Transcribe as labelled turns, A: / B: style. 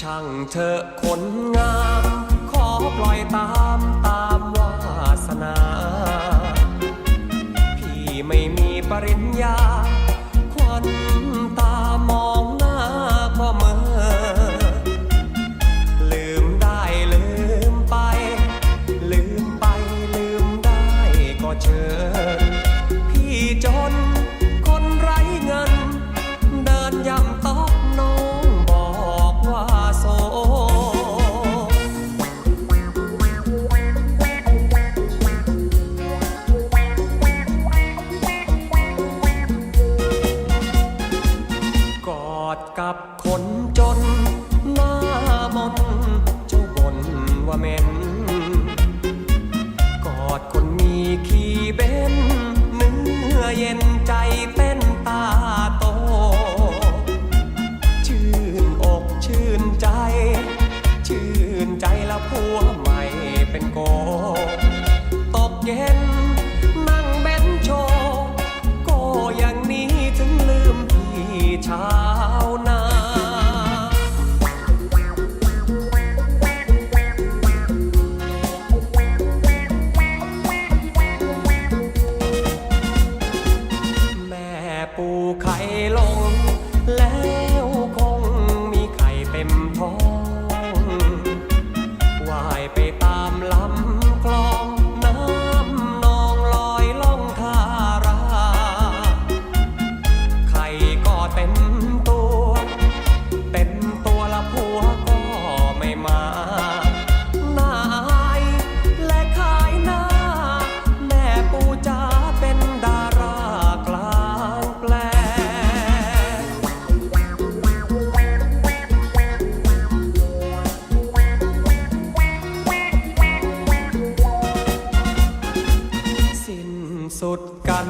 A: ช่างเธอคนงาม ขอปล่อยตามตามวาสนา พี่ไม่มีปริญญา ควันตามองหน้าก็เมื่อ ลืมได้ลืมไป ลืมไปลืมได้ก็เชิญ กับคนจน หน้ามนเจ้าบ่นว่าเหม็น สุดกัน